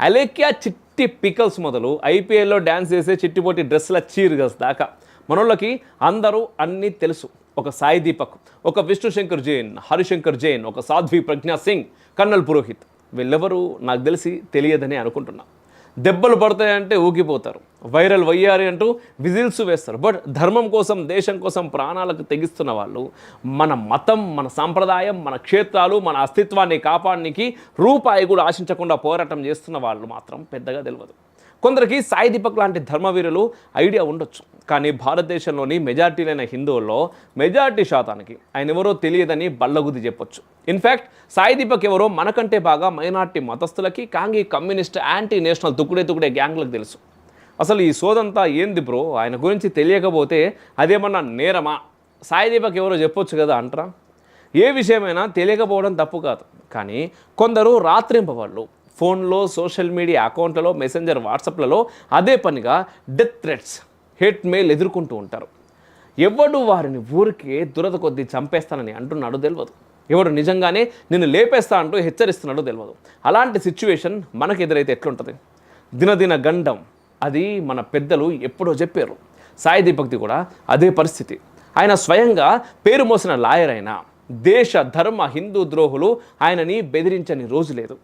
అలేక్యా చిట్టి పికల్స్ మొదలు ఐపీఎల్లో డ్యాన్స్ చేసే చిట్టిపోటి డ్రెస్ల చీర్గస్ దాకా. మనోళ్ళకి అందరూ అన్నీ తెలుసు. ఒక సాయి దీపక్ ఒక విష్ణు శంకర్ జైన్ హరిశంకర్ జైన్ ఒక సాధ్వి ప్రజ్ఞా సింగ్ కన్నల్ పురోహిత్. వీళ్ళెవరూ నాకు తెలిసి తెలియదని అనుకుంటున్నా. దెబ్బలు పడతాయంటే ఊగిపోతారు. వైరల్ వయ్యారి అంటూ విజిల్స్ వేస్తారు. బట్ ధర్మం కోసం దేశం కోసం ప్రాణాలకు తెగిస్తున్న వాళ్ళు మన మతం మన సాంప్రదాయం మన క్షేత్రాలు మన అస్తిత్వాన్ని కాపాడడానికి రూపాయి కూడా ఆశించకుండా పోరాటం చేస్తున్న వాళ్ళు మాత్రం పెద్దగా తెలియదు. కొందరికి సాయి దీపక్ లాంటి ధర్మవీరులు ఐడియా ఉండొచ్చు. కానీ భారతదేశంలోని మెజార్టీలైన హిందువుల్లో మెజార్టీ శాతానికి ఆయన ఎవరో తెలియదని బల్లగుద్ది చెప్పొచ్చు. ఇన్ఫ్యాక్ట్ సాయి దీపక్ ఎవరో మనకంటే బాగా మైనార్టీ మతస్థులకి కాంగీ కమ్యూనిస్ట్ యాంటీ నేషనల్ తుకుడే తుకుడే గ్యాంగ్లకు తెలుసు. అసలు ఈ సోదంతా ఏంది బ్రో? ఆయన గురించి తెలియకపోతే అదేమన్నా నేరమా? సాయిదీపక్ ఎవరో చెప్పొచ్చు కదా అంటారా? ఏ విషయమైనా తెలియకపోవడం తప్పు కాదు. కానీ కొందరు రాత్రింపవాళ్ళు ఫోన్లో సోషల్ మీడియా అకౌంట్లలో మెసెంజర్ వాట్సాప్లలో అదే పనిగా డెత్ థ్రెట్స్ హెట్ మెయిల్ ఎదుర్కొంటూ ఉంటారు. ఎవడు వారిని ఊరికే దురద కొద్దీ చంపేస్తానని అంటున్నాడో తెలియదు ఎవడు నిజంగానే నిన్ను లేపేస్తా అంటూ హెచ్చరిస్తున్నాడో తెలియదు అలాంటి సిచ్యువేషన్ మనకు ఎదురైతే ఎట్లుంటుంది? దినదిన గండం అది మన పెద్దలు ఎప్పుడో చెప్పారు. సాయి దీపక్తి కూడా అదే పరిస్థితి. ఆయన స్వయంగా పేరు మోసిన లాయర్ అయినా దేశ ధర్మ హిందూ ద్రోహులు ఆయనని బెదిరించని రోజు లేదు.